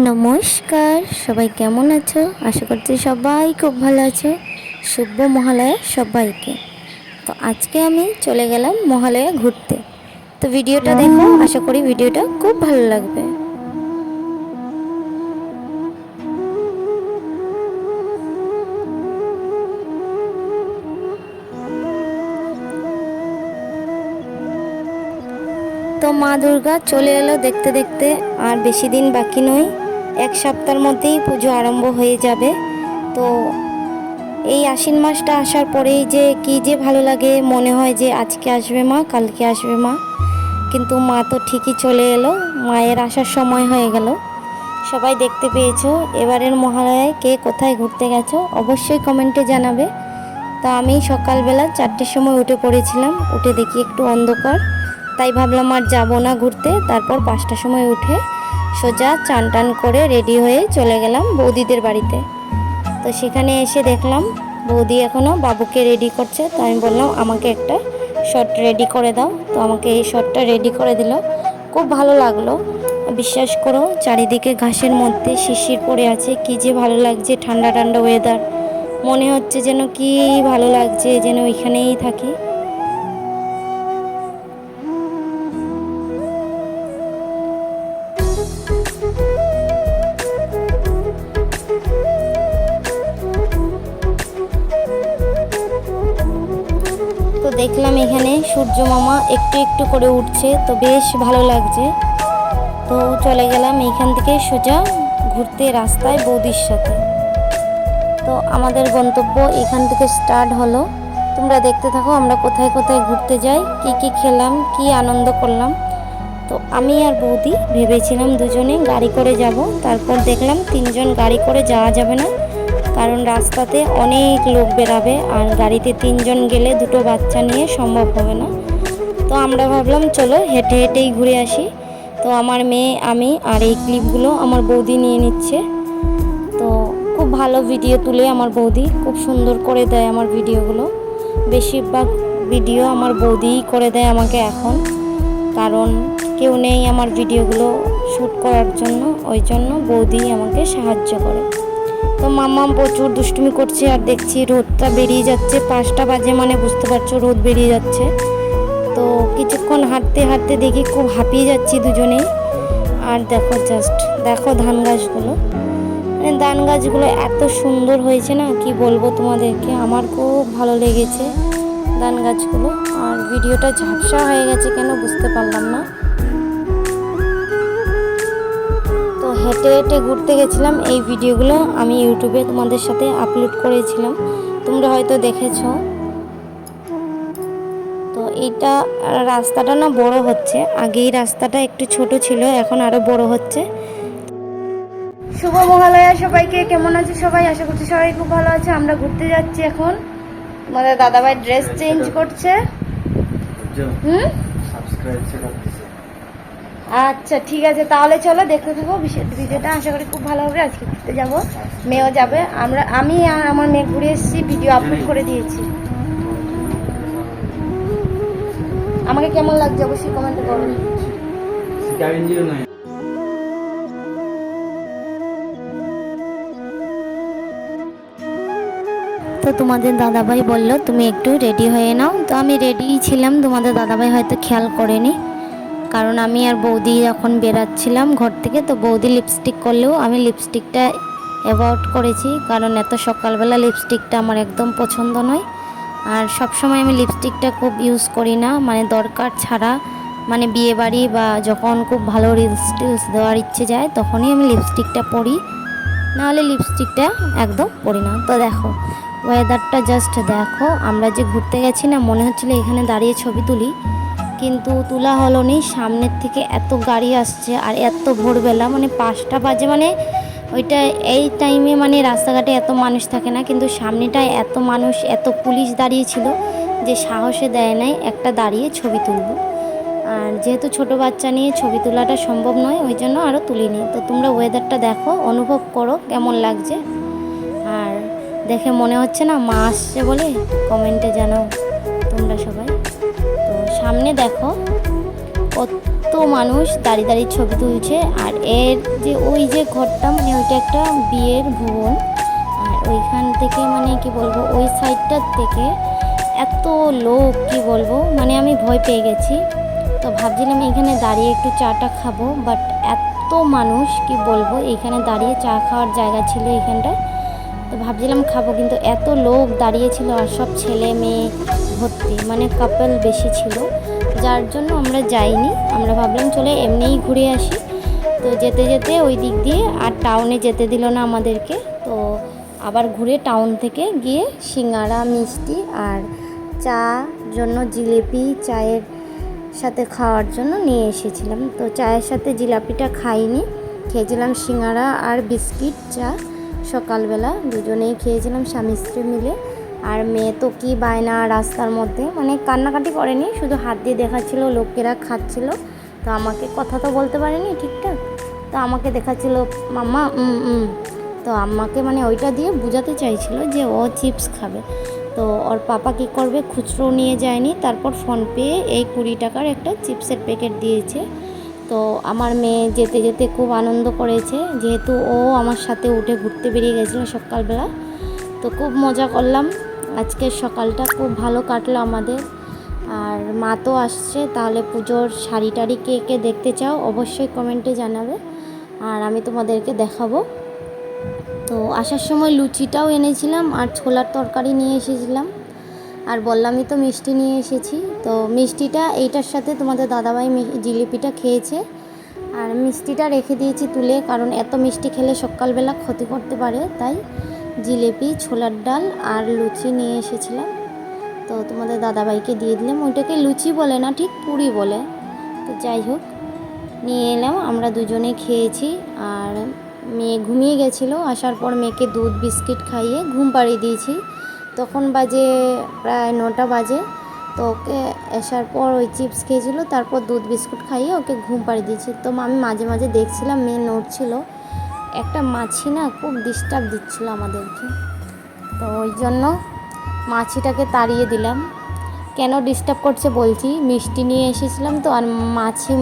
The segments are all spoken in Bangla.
নমস্কার, সবাই কেমন আছো? আশা করছি সবাই খুব ভালো আছো, শুভ মহালয়া সবাইকে। তো আজকে আমি চলে গেলাম মহালয়া ঘুরতে। তো ভিডিওটা দেখো, আশা করি ভিডিওটা খুব ভালো লাগবে। তো মা দুর্গা চলে এলো দেখতে দেখতে, আর বেশি দিন বাকি নয়। এক সপ্তাহের মধ্যেই পুজো আরম্ভ হয়ে যাবে। তো এই আশ্বিন মাসটা আসার পরেই যে কি যে ভালো লাগে, মনে হয় যে আজকে আসবে মা, কালকে আসবে মা। কিন্তু মা তো ঠিকই চলে এলো, মায়ের আসার সময় হয়ে গেল। সবাই দেখতে পেয়েছ, এবারের মহালয়ায় কে কোথায় ঘুরতে গেছো অবশ্যই কমেন্টে জানাবে। তা আমি সকালবেলা চারটের সময় উঠে পড়েছিলাম, উঠে দেখি একটু অন্ধকার। তাই ভাবলাম আর যাব না ঘুরতে, তারপর পাঁচটার সময় উঠে সোজা চান টান করে রেডি হয়ে চলে গেলাম বৌদিদের বাড়িতে। তো সেখানে এসে দেখলাম বৌদি এখনও বাবুকে রেডি করছে, তো আমি বললাম, আমাকে একটা শর্ট রেডি করে দাও। তো আমাকে এই শর্টটা রেডি করে দিল। খুব ভালো লাগল। বিশ্বাস করো, চারিদিকে ঘাসের মধ্যে শিশির পড়ে আছে, কি যে ভালো লাগছে ঠান্ডা ঠান্ডা ওয়েদার মনে হচ্ছে যেন কি ভালো লাগছে, যেন ওইখানেই থাকি। দেখলাম এখানে সূর্য মামা একটু একটু করে উঠছে, তো বেশ ভালো লাগছে। তো চলে গেলাম এইখান থেকে সোজা ঘুরতে রাস্তায় বৌদির সাথে। তো আমাদের গন্তব্য এখান থেকে স্টার্ট হলো। তোমরা দেখতে থাকো আমরা কোথায় কোথায় ঘুরতে যাই, কি কি খেলাম, কি আনন্দ করলাম। তো আমি আর বৌদি ভেবেছিলাম দুজনে গাড়ি করে যাব, তারপর দেখলাম তিনজন গাড়ি করে যাওয়া যাবে না। কারণ রাস্তাতে অনেক লোক বেরাবে আর গাড়িতে তিনজন গেলে দুটো বাচ্চা নিয়ে সম্ভব হবে না। তো আমরা ভাবলাম, চলো হেঁটে হেঁটেই ঘুরে আসি। তো আমার মেয়ে, আমি আর এই ক্লিপগুলো আমার বৌদি নিয়ে নিচ্ছে। তো খুব ভালো ভিডিও তুলে আমার বৌদি, খুব সুন্দর করে দেয় আমার ভিডিওগুলো। বেশিরভাগ ভিডিও আমার বৌদিই করে দেয় আমাকে এখন। কারণ কেউ নেই আমার ভিডিওগুলো শ্যুট করার জন্য, ওই জন্য বৌদি আমাকে সাহায্য করে। তো মাম্মাম প্রচুর দুষ্টুমি করছে আর দেখছি রোদটা বেরিয়ে যাচ্ছে। পাঁচটা বাজে মানে বুঝতে পারছ, রোদ বেরিয়ে যাচ্ছে। তো কিছুক্ষণ হাঁটতে হাঁটতে দেখি খুব হাঁপিয়ে যাচ্ছি দুজনেই। আর দেখো জাস্ট দেখো ধান গাছগুলো। মানে ধান গাছগুলো এত সুন্দর হয়েছে না, কি বলব তোমাদেরকে? আমার খুব ভালো লেগেছে ধান গাছগুলো। আর ভিডিওটা ঝাপসা হয়ে গেছে কেন বুঝতে পারলাম না। হেঁটে হেঁটে ঘুরতে গেছিলাম এই ভিডিওগুলো আমি ইউটিউবে তোমাদের সাথে আপলোড করেছিলাম। তোমরা হয়তো দেখেছ। তো এইটা রাস্তাটা না বড় হচ্ছে। আগে এই রাস্তাটা একটু ছোট ছিল এখন আরও বড় হচ্ছে। শুভ মহালয়া সবাইকে কেমন আছে সবাই? আশা করছি সবাই খুব ভালো আছে। আমরা ঘুরতে যাচ্ছি এখন। আমাদের দাদাভাই ড্রেস চেঞ্জ করছে। হুম? আচ্ছা ঠিক আছে তাহলে চলো দেখতে থাকো ভিডিওটা আশা করি খুব ভালো হবে আজকে ঘুরতে যাব মেয়েও যাবে আমরা আমি আর আমার মেয়ে ঘুরে এসেছি ভিডিও আপলোড করে দিয়েছি। আমাকে কেমন লাগছে অবশ্যই কমেন্টে করুন তো তোমাদের দাদাভাই বলল তুমি একটু রেডি হয়ে নাও। তো আমি রেডিই ছিলাম তোমাদের দাদাভাই হয়তো খেয়াল করেনি। কারণ আমি আর বৌদি যখন বেরাচ্ছিলাম ঘর থেকে, তো বৌদি লিপস্টিক করলেও আমি লিপস্টিকটা অ্যাভয়েড করেছি। কারণ এত সকালবেলা লিপস্টিকটা আমার একদম পছন্দ নয়। আর সব সময় আমি লিপস্টিকটা খুব ইউজ করি না। মানে দরকার ছাড়া মানে বিয়ে বাড়ি বা যখন খুব ভালো রিলস টিলস দেওয়ার ইচ্ছে যায়, তখনই আমি লিপস্টিকটা পরি। নাহলে লিপস্টিকটা একদম পরি না। তো দেখো ওয়েদারটা জাস্ট দেখো। আমরা যে ঘুরতে গেছি না, মনে হচ্ছিল এখানে দাঁড়িয়ে ছবি তুলি। কিন্তু তোলা হলো নি সামনের থেকে এত গাড়ি আসছে আর এত ভোরবেলা মানে পাঁচটা বাজে মানে ওইটা এই টাইমে মানে রাস্তাঘাটে এত মানুষ থাকে না, কিন্তু সামনেটায় এত মানুষ, এত পুলিশ দাঁড়িয়ে ছিল যে সাহসে দেয় নাই একটা দাঁড়িয়ে ছবি তুলবো। আর যেহেতু ছোট বাচ্চা নিয়ে ছবি তোলাটা সম্ভব নয়, ওই জন্য আরও তুলিনি। তো তোমরা ওয়েদারটা দেখো, অনুভব করো কেমন লাগছে। আর দেখে মনে হচ্ছে না মা আসছে বলে? কমেন্টে জানাও তোমরা সবাই। সামনে দেখো কত- মানুষ দাঁড়িয়ে দাঁড়িয়ে ছবি তুলছে, আর এর যে ওই যে ঘরটা মানে ওইটা একটা বিয়ের ভুবন, আর ওইখান থেকে মানে কি বলব, ওই সাইডটার থেকে এত লোক কি বলব মানে আমি ভয় পেয়ে গেছি। তো ভাবছিলাম এখানে দাঁড়িয়ে একটু চাটা খাব বাট এত মানুষ কি বলব, এখানে দাঁড়িয়ে চা খাওয়ার জায়গা ছিল এখানটায়। তো ভাবছিলাম খাব, কিন্তু এত লোক দাঁড়িয়েছিল আর সব ছেলে মেয়ে ভর্তি মানে কাপল বেশি ছিল। যার জন্য আমরা যাইনি। আমরা ভাবলাম চলে এমনিই ঘুরে আসি। তো যেতে যেতে ওই দিক দিয়ে আর টাউনে যেতে দিল না আমাদেরকে। তো আবার ঘুরে টাউন থেকে গিয়ে সিঙ্গারা, মিষ্টি আর চা জন্য জিলিপি, চায়ের সাথে খাওয়ার জন্য নিয়ে এসেছিলাম। তো চায়ের সাথে জিলাপিটা খাইনি। খেয়েছিলাম সিঙ্গারা আর বিস্কিট, চা। সকালবেলা দুজনেই খেয়েছিলাম স্বামী স্ত্রী মিলে। আর মেয়ে তো কি বায়না রাস্তার মধ্যে? মানে কান্নাকাটি করেনি, শুধু হাত দিয়ে দেখাচ্ছিল লোকেরা খাচ্ছিল। তো আমাকে কথা তো বলতে পারেনি ঠিকঠাক। তো আমাকে দেখাচ্ছিল, মাম্মা তো আমাকে মানে ওইটা দিয়ে বোঝাতে চাইছিল যে ও চিপস খাবে। তো ওর পাপা কী করবে? খুচরো নিয়ে যায়নি। তারপর ফোন ফোনপে এই কুড়ি টাকার একটা চিপসের প্যাকেট দিয়েছে। তো আমার মেয়ে যেতে যেতে খুব আনন্দ করেছে, যেহেতু ও আমার সাথে উঠে ঘুরতে বেরিয়ে গেছিল সকালবেলা। তো খুব মজা করলাম। আজকের সকালটা খুব ভালো কাটলো আমাদের। আর মা তো আসছে, তাহলে পুজোর শাড়ি টাড়ি কে কে দেখতে চাও অবশ্যই কমেন্টে জানাবে। আর আমি তোমাদেরকে দেখাবো। তো আসার সময় লুচিটাও এনেছিলাম আর ছোলার তরকারি নিয়ে এসেছিলাম। আর বললামই তো মিষ্টি নিয়ে এসেছি। তো মিষ্টিটা এইটার সাথে তোমাদের দাদাভাই জিলিপিটা খেয়েছে। আর মিষ্টিটা রেখে দিয়েছি তুলে, কারণ এত মিষ্টি খেলে সকালবেলা ক্ষতি করতে পারে, তাই জিলিপি, ছোলার ডাল আর লুচি নিয়ে এসেছিলাম। তো তোমাদের দাদাভাইকে দিয়ে দিলাম। ওইটাকে লুচি বলে না, ঠিক পুরি বলে। তো যাই হোক, নিয়ে এলাম। আমরা দুজনে খেয়েছি আর মেয়ে ঘুমিয়ে গেছিল। আসার পর মেয়েকে দুধ, বিস্কিট খাইয়ে ঘুম পাড়িয়ে দিয়েছি। তখন বাজে প্রায় নটা বাজে। তো ওকে আসার পর ওই চিপস খেয়েছিল। তারপর দুধ, বিস্কুট খাইয়ে ওকে ঘুম পাড়িয়ে দিয়েছি। তো আমি মাঝে মাঝে দেখছিলাম, মেয়ে নড়ছিল। একটা মাছি না খুব ডিস্টার্ব দিচ্ছিল আমাদেরকে। তো ওই জন্য মাছিটাকে তাড়িয়ে দিলাম। কেন ডিস্টার্ব করছে বলছি, মিষ্টি নিয়ে এসেছিলাম তো, আর মাছি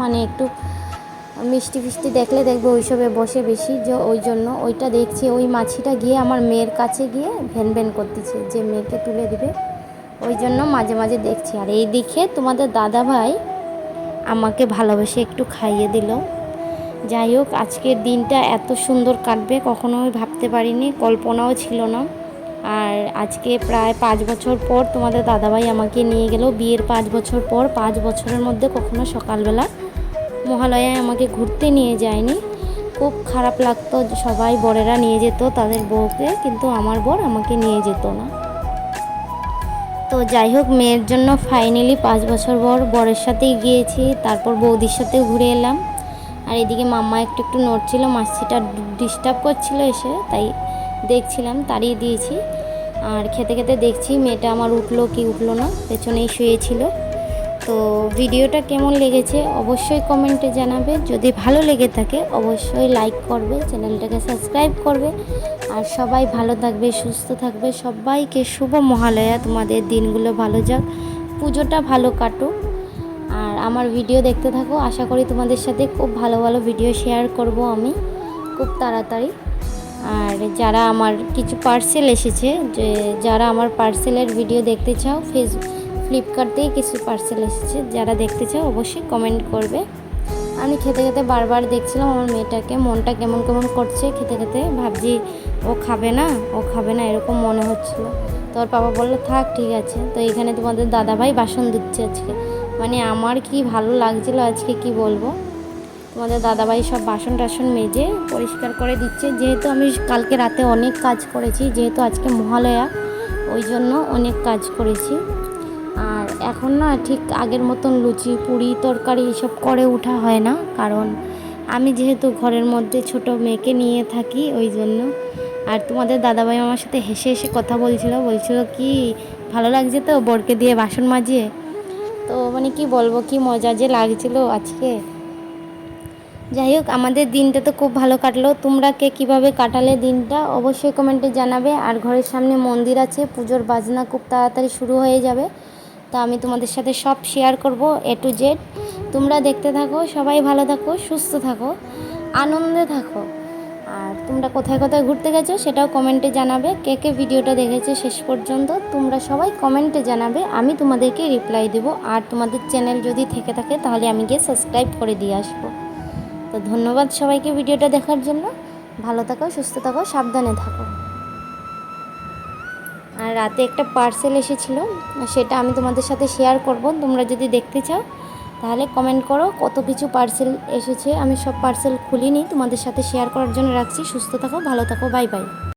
মানে একটু মিষ্টি ফিষ্টি দেখলে দেখবে ওইসবে বসে বেশি, যে ওই জন্য ওইটা দেখছি, ওই মাছিটা গিয়ে আমার মেয়ের কাছে গিয়ে ভ্যান ভ্যান করতেছে, যে মেয়েকে তুলে দিবে। ওই জন্য মাঝে মাঝে দেখছি। আর এই দিকে তোমাদের দাদা ভাই আমাকে ভালোবেসে একটু খাইয়ে দিল। যাই হোক, আজকের দিনটা এত সুন্দর কাটবে কখনোই ভাবতে পারিনি, কল্পনাও ছিল না। আর আজকে প্রায় পাঁচ বছর পর তোমাদের দাদাভাই আমাকে নিয়ে গেল। বিয়ের পাঁচ বছর পর, পাঁচ বছরের মধ্যে কখনো সকালবেলা মহালয়ায় আমাকে ঘুরতে নিয়ে যায়নি। খুব খারাপ লাগতো, সবাই বরেরা নিয়ে যেত তাদের বউকে, কিন্তু আমার বর আমাকে নিয়ে যেত না। তো যাই হোক, মেয়ের জন্য ফাইনালি পাঁচ বছর পর বরের সাথেই গিয়েছি, তারপর বৌদির সাথেও ঘুরে এলাম। আর এদিকে মাম্মা একটু একটু নড়ছিল, মাসিটা ডিস্টার্ব করছিল এসে, তাই দেখছিলাম, তাড়িয়ে দিয়েছি। আর খেতে খেতে দেখছি মেয়েটা আমার উঠল কি উঠল না, পেছনেই শুয়েছিল তো ভিডিওটা কেমন লেগেছে অবশ্যই কমেন্টে জানাবে, যদি ভালো লেগে থাকে অবশ্যই লাইক করবে, চ্যানেলটাকে সাবস্ক্রাইব করবে। আর সবাই ভালো থাকবে, সুস্থ থাকবে, সবাইকে শুভ মহালয়া, তোমাদের দিনগুলো ভালো যাক, পুজোটা ভালো কাটুক। আমার ভিডিও দেখতে থাকো। আশা করি তোমাদের সাথে খুব ভালো ভালো ভিডিও শেয়ার করব আমি খুব তাড়াতাড়ি। আর যারা আমার কিছু পার্সেল এসেছে, যে যারা আমার পার্সেলের ভিডিও দেখতে চাও ফেস ফ্লিপকার্ট থেকে কিছু পার্সেল এসেছে, যারা দেখতে চাও, অবশ্যই কমেন্ট করবে। আমি খেতে খেতে বারবার দেখছিলাম আমার মেয়েটাকে, মনটা কেমন কেমন করছে, খেতে খেতে ভাবছি ও খাবে না, ও খাবে না, এরকম মনে হচ্ছিল। তো ওর বাবা বলল, থাক, ঠিক আছে। তো এখানে তোমাদের দাদাভাই বাসন দিচ্ছে আজকে। মানে আমার কি ভালো লাগছিল আজকে কি বলব? তোমাদের দাদাভাই সব বাসন টাসন মেজে পরিষ্কার করে দিচ্ছে। যেহেতু আমি কালকে রাতে অনেক কাজ করেছি, যেহেতু আজকে মহালয়া, ওই জন্য অনেক কাজ করেছি। আর এখন না ঠিক আগের মতন লুচি, পুরি, তরকারি এসব করে ওঠা হয় না। কারণ আমি যেহেতু ঘরের মধ্যে ছোট মেয়েকে নিয়ে থাকি, ওই জন্য। আর তোমাদের দাদাভাই আমার সাথে হেসে হেসে কথা বলছিল বলছিল কি, ভালো লাগছে তো বরকে দিয়ে বাসন মাজিয়ে? তো মানে কি বলব, কি মজা যে লাগছিল আজকে। যাই হোক আমাদের দিনটা তো খুব ভালো কাটলো। তোমরা কে কীভাবে কাটালে দিনটা, অবশ্যই কমেন্টে জানাবে। আর ঘরের সামনে মন্দির আছে, পুজোর বাজনা খুব তাড়াতাড়ি শুরু হয়ে যাবে। তা আমি তোমাদের সাথে সব শেয়ার করব এ টু জেড তোমরা দেখতে থাকো, সবাই ভালো থাকো, সুস্থ থাকো, আনন্দে থাকো। আর তোমরা কোথায় কোথায় ঘুরতে গেছো সেটাও কমেন্টে জানাবে, কে কে ভিডিওটা দেখেছে শেষ পর্যন্ত, তোমরা সবাই কমেন্টে জানাবে, আমি তোমাদেরকে রিপ্লাই দেবো। আর তোমাদের চ্যানেল যদি থেকে থাকে তাহলে আমি গিয়ে সাবস্ক্রাইব করে দিয়ে আসব। তো ধন্যবাদ সবাইকে ভিডিওটা দেখার জন্য। ভালো থাকো, সুস্থ থাকো, সাবধানে থাকো। আর রাতে একটা পার্সেল এসেছিল, সেটা আমি তোমাদের সাথে শেয়ার করব। তোমরা যদি দেখতে চাও তাহলে কমেন্ট করো কত কিছু পার্সেল এসেছে। আমি সব পার্সেল খুলিনি। তোমাদের সাথে শেয়ার করার জন্য রাখছি। সুস্থ থাকো, ভালো থাকো বাই বাই